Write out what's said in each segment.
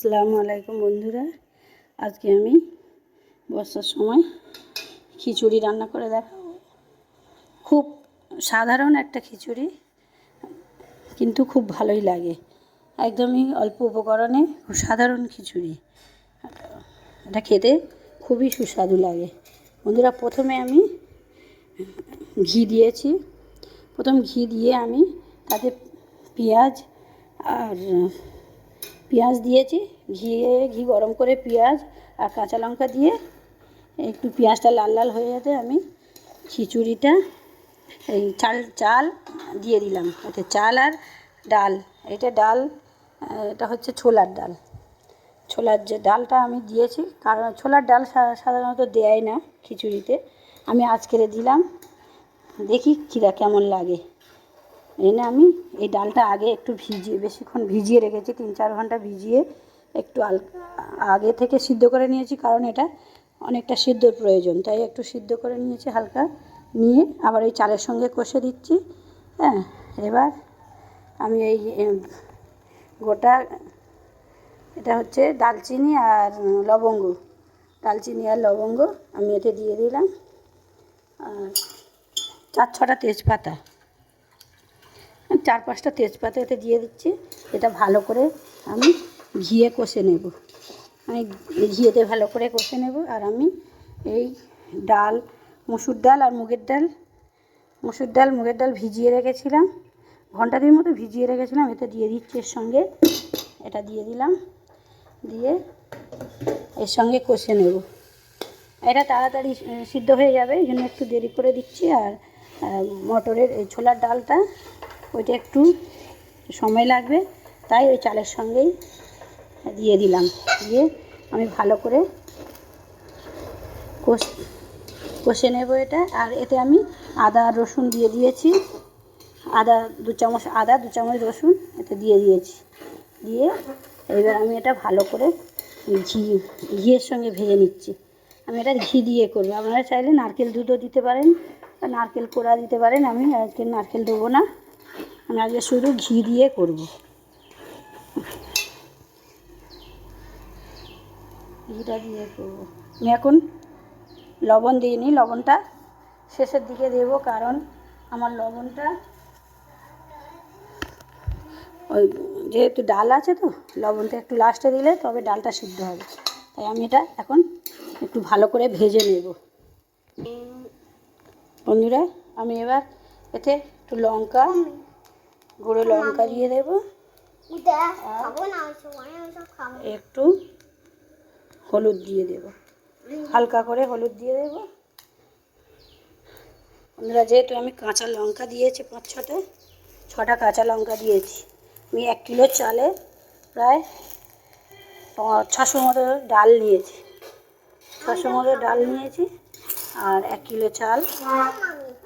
আসসালামু আলাইকুম বন্ধুরা। আজকে আমি বর্ষার সময় খিচুড়ি রান্না করে দেখাবো। খুব সাধারণ একটা খিচুড়ি, কিন্তু খুব ভালোই লাগে। একদমই অল্প উপকরণে খুব সাধারণ খিচুড়ি। এটা খেতে খুবই সুস্বাদু লাগে। বন্ধুরা, প্রথমে আমি ঘি দিয়েছি। প্রথম ঘি দিয়ে আমি তাতে পেঁয়াজ আর পেঁয়াজ দিয়েছি, ঘিয়ে, ঘি গরম করে পেঁয়াজ আর কাঁচা লঙ্কা দিয়ে একটু পেঁয়াজটা লাল লাল হয়ে যেতে আমি খিচুড়িটা এই চাল চাল দিয়ে দিলাম। এতে চাল আর ডাল। এটা ডাল এটা হচ্ছে ছোলার ডাল। ছোলার যে ডালটা আমি দিয়েছি, কারণ ছোলার ডাল সাধারণত দেয় না খিচুড়িতে। আমি আজকেরে দিলাম। দেখি কিরা কেমন লাগে। এনে আমি এই ডালটা আগে একটু ভিজিয়ে, বেশিক্ষণ ভিজিয়ে রেখেছি, তিন চার ঘণ্টা ভিজিয়ে একটু আগে থেকে সিদ্ধ করে নিয়েছি, কারণ এটা অনেকটা সিদ্ধর প্রয়োজন। তাই একটু সিদ্ধ করে নিয়েছি হালকা, নিয়ে আবার এই চালের সঙ্গে কষে দিচ্ছি। হ্যাঁ এবার আমি এই গোটা, এটা হচ্ছে দালচিনি আর লবঙ্গ। দালচিনি আর লবঙ্গ আমি এতে দিয়ে দিলাম। আর চার ছটা তেজপাতা। চার পাঁচটা তেজপাতা এতে দিয়ে দিচ্ছি। এটা ভালো করে আমি ঘিয়ে কষে নেব। আমি ঘিয়েতে ভালো করে কষে নেব আর আমি এই ডাল, মুসুর ডাল আর মুগের ডাল, মুসুর ডাল, মুগের ডাল ভিজিয়ে রেখেছিলাম। ঘণ্টা দুই মতো ভিজিয়ে রেখেছিলাম, এতে দিয়ে দিচ্ছি এর সঙ্গে। এটা দিয়ে দিলাম। দিয়ে এর সঙ্গে কষে নেব। এটা তাড়াতাড়ি সিদ্ধ হয়ে যাবে, এই জন্য একটু দেরি করে দিচ্ছি। আর মটরের এই ছোলার ডালটা ওইটা একটু সময় লাগবে, তাই ওই চালের সঙ্গেই দিয়ে দিলাম। দিয়ে আমি ভালো করে কষ, কষে নেব এটা। আর এতে আমি আদা, রসুন দিয়ে দিয়েছি। আদা, দু চামচ আদা, দু চামচ রসুন এতে দিয়ে দিয়েছি। দিয়ে এবার আমি এটা ভালো করে ঘি, ঘিয়ের সঙ্গে ভেজে নিচ্ছি। আমি এটা ঘি দিয়ে করব। আপনারা চাইলে নারকেল দুধও দিতে পারেন নারকেল কোড়া দিতে পারেন। আমি আজকে নারকেল দেবো না। আমি আজকে শুধু ঘি দিয়ে করব। ঘিটা দিয়ে করব। আমি এখন লবণ দিইনি লবণটা শেষের দিকে দেবো কারণ আমার লবণটা ওই যেহেতু ডাল আছে তো, লবণটা একটু লাস্টে দিলে তবে ডালটা সিদ্ধ হবে। তাই আমি এটা এখন একটু ভালো করে ভেজে নেব। বন্ধুরা, আমি এবার এতে একটু লঙ্কা গুঁড়ো লঙ্কা দিয়ে দেবো। একটু হলুদ দিয়ে দেব। হালকা করে হলুদ দিয়ে দেব। বন্ধুরা যেহেতু আমি কাঁচা লঙ্কা দিয়েছি পাঁচ ছটা ছটা কাঁচা লঙ্কা দিয়েছি আমি এক কিলো চালে প্রায় ছশো মতো ডাল নিয়েছি। ছশো মতো ডাল নিয়েছি আর এক কিলো চাল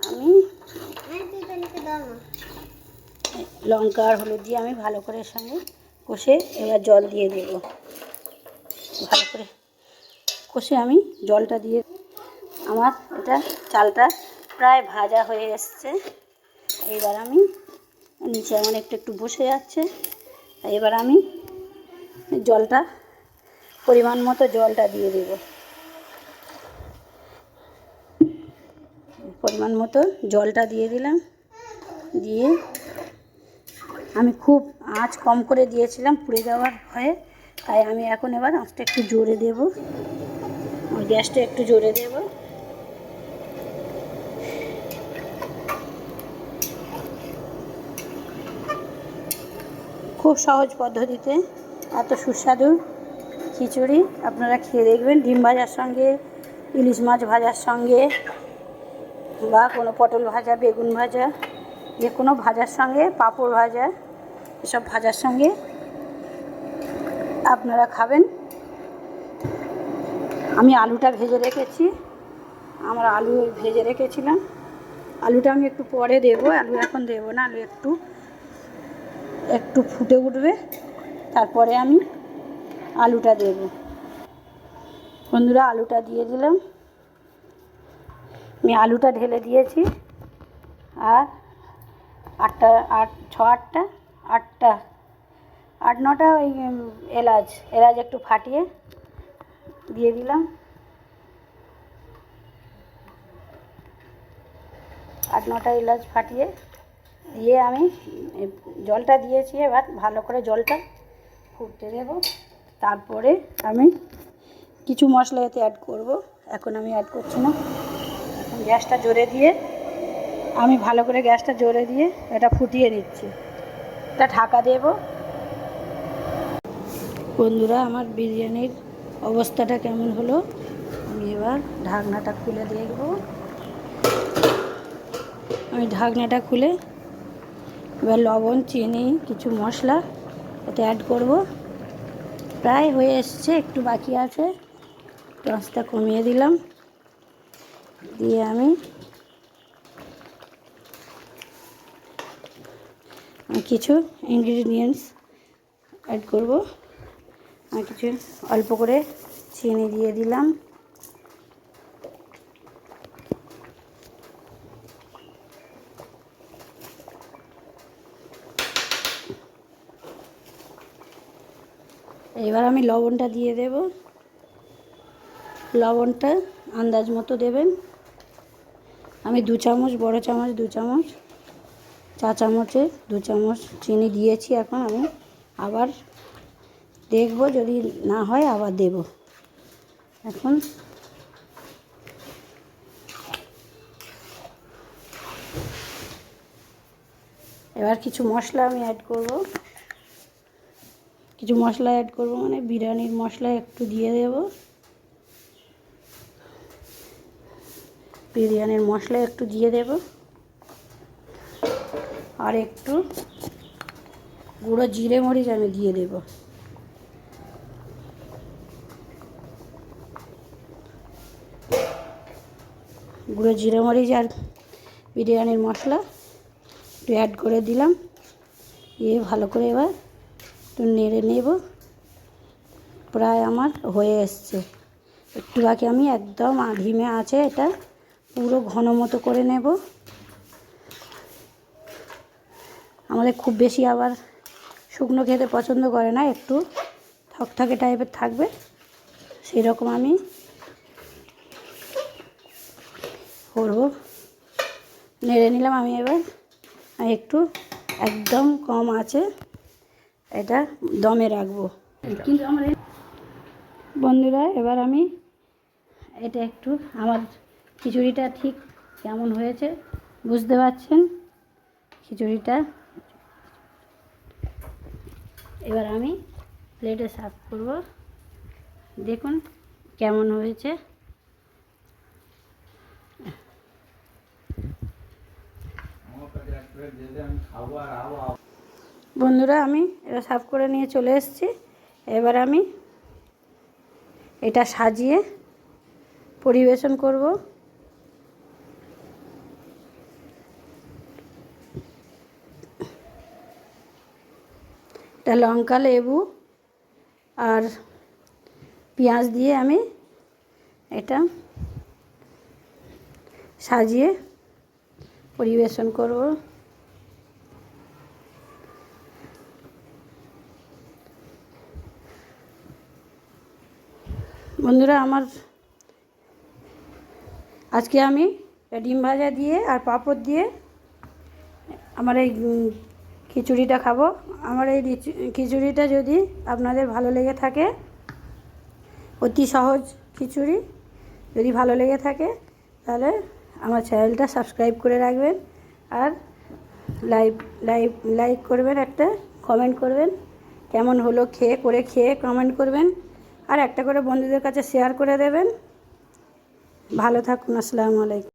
আমি হ্যাঁ তুই তাহলে দাও না লঙ্কা আর হলুদ দিয়ে আমি ভালো করে সঙ্গে কষে এবার জল দিয়ে দেব। ভালো করে কষে আমি জলটা দিয়ে আমার এটা চালটা প্রায় ভাজা হয়ে এসছে। এবার আমি নিচে আমার একটু একটু বসে যাচ্ছে। এবার আমি জলটা পরিমাণ মতো জলটা দিয়ে দেব। পরিমাণ মতো জলটা দিয়ে দিলাম। দিয়ে আমি খুব আঁচ কম করে দিয়েছিলাম পুড়ে যাওয়ার ভয়ে। তাই আমি এখন এবার আঁচটা একটু জোরে দেব। গ্যাসটা একটু জোরে দেব। খুব সহজ পদ্ধতিতে এত সুস্বাদু খিচুড়ি আপনারা খেয়ে দেখবেন। ডিম ভাজার সঙ্গে, ইলিশ মাছ ভাজার সঙ্গে, বা কোনো পটল ভাজা, বেগুন ভাজা। যে কোনো ভাজার সঙ্গে, পাঁপড় ভাজা, এসব ভাজার সঙ্গে আপনারা খাবেন। আমি আলুটা ভেজে রেখেছি। আমার আলু ভেজে রেখেছিলাম। আলুটা আমি একটু পরে দেবো, আলু এখন দেবো না, আলু একটু একটু ফুটে উঠবে। তারপরে আমি আলুটা দেব। বন্ধুরা, আলুটা দিয়ে দিলাম। আমি আলুটা ঢেলে দিয়েছি। আর আটটা, আট, ছ, আটটা? আটটা। আট, নটা ওই এলাচ এলাচ একটু ফাটিয়ে দিয়ে দিলাম। আট, নটা এলাচ ফাটিয়ে দিয়ে আমি জলটা দিয়েছি এবার, ভালো করে জলটা ফুটতে দেব। তারপরে আমি কিছু মশলা এতে অ্যাড করব। এখন আমি অ্যাড করছি না। গ্যাসটা জোরে দিয়ে আমি ভালো করে গ্যাসটা জোরে দিয়ে এটা ফুটিয়ে নিচ্ছি। এটা ঢাকা দেব। বন্ধুরা, আমার বিরিয়ানির অবস্থাটা কেমন হলো? আমি এবার ঢাকনাটা খুলে দেখব। আমি ঢাকনাটা খুলে এবার লবণ, চিনি, কিছু মশলা এতে অ্যাড করব। প্রায় হয়ে এসছে, একটু বাকি আছে। গ্যাসটা কমিয়ে দিলাম। দিয়ে আমি কিছু ইনগ্রিডিয়েন্টস অ্যাড করব। আমি কিছু অল্প করে চিনি দিয়ে দিলাম। এবার আমি লবণটা দিয়ে দেব। লবণটা আন্দাজ মতো দেবেন। আমি দু চামচ, বড় চামচ, দু চামচ। চা চামচে দু চামচ চিনি দিয়েছি এখন আমি। আবার দেখব, যদি না হয় আবার দেব। এখন এবার কিছু মশলা আমি অ্যাড করব। কিছু মশলা অ্যাড করব মানে বিরিয়ানির মশলা একটু দিয়ে দেব। বিরিয়ানির মশলা একটু দিয়ে দেব। আর একটু গুঁড়ো জিরে মরিচ আমি দিয়ে দেব। গুঁড়ো জিরে মরিচ আর বিরিয়ানির মশলা একটু অ্যাড করে দিলাম। দিয়ে ভালো করে এবার একটু নেড়ে নেব। প্রায় আমার হয়ে এসছে। একটু আগে আমি একদম ধিমে আছে এটা পুরো ঘন মতো করে নেব। আমাদের খুব বেশি আবার শুকনো খেতে পছন্দ করে না, একটু থকথকে টাইপের থাকবে। সেই রকম আমি করব। নেড়ে নিলাম আমি এবার। একটু একদম কম আছে, এটা দমে রাখব। কিন্তু আমার বন্ধুরা, এবার আমি এটা একটু আমার খিচুড়িটা ঠিক কেমন হয়েছে বুঝতে পারছেন? খিচুড়িটা এবার আমি প্লেটে সার্ভ করব। দেখুন কেমন হয়েছে। বন্ধুরা, আমি এটা সার্ভ করে নিয়ে চলে এসেছি। এবার আমি এটা সাজিয়ে পরিবেশন করব। এটা লঙ্কা, লেবু আর পেঁয়াজ দিয়ে আমি এটা সাজিয়ে পরিবেশন করব। বন্ধুরা, আমার আজকে আমি ডিম ভাজা দিয়ে আর পাঁপড় দিয়ে আমার এই খিচুড়িটা খাব। আমার এই খিচুড়িটা যদি আপনাদের ভালো লেগে থাকে, অতি সহজ খিচুড়ি, যদি ভালো লেগে থাকে, তাহলে আমার চ্যানেলটা সাবস্ক্রাইব করে রাখবেন আর লাইভ লাইভ, লাইক করবেন একটা, কমেন্ট করবেন, কেমন হলো খেয়ে, করে খেয়ে কমেন্ট করবেন, আর একটা করে বন্ধুদের কাছে শেয়ার করে দেবেন। ভালো থাকুন, আসসালামু আলাইকুম।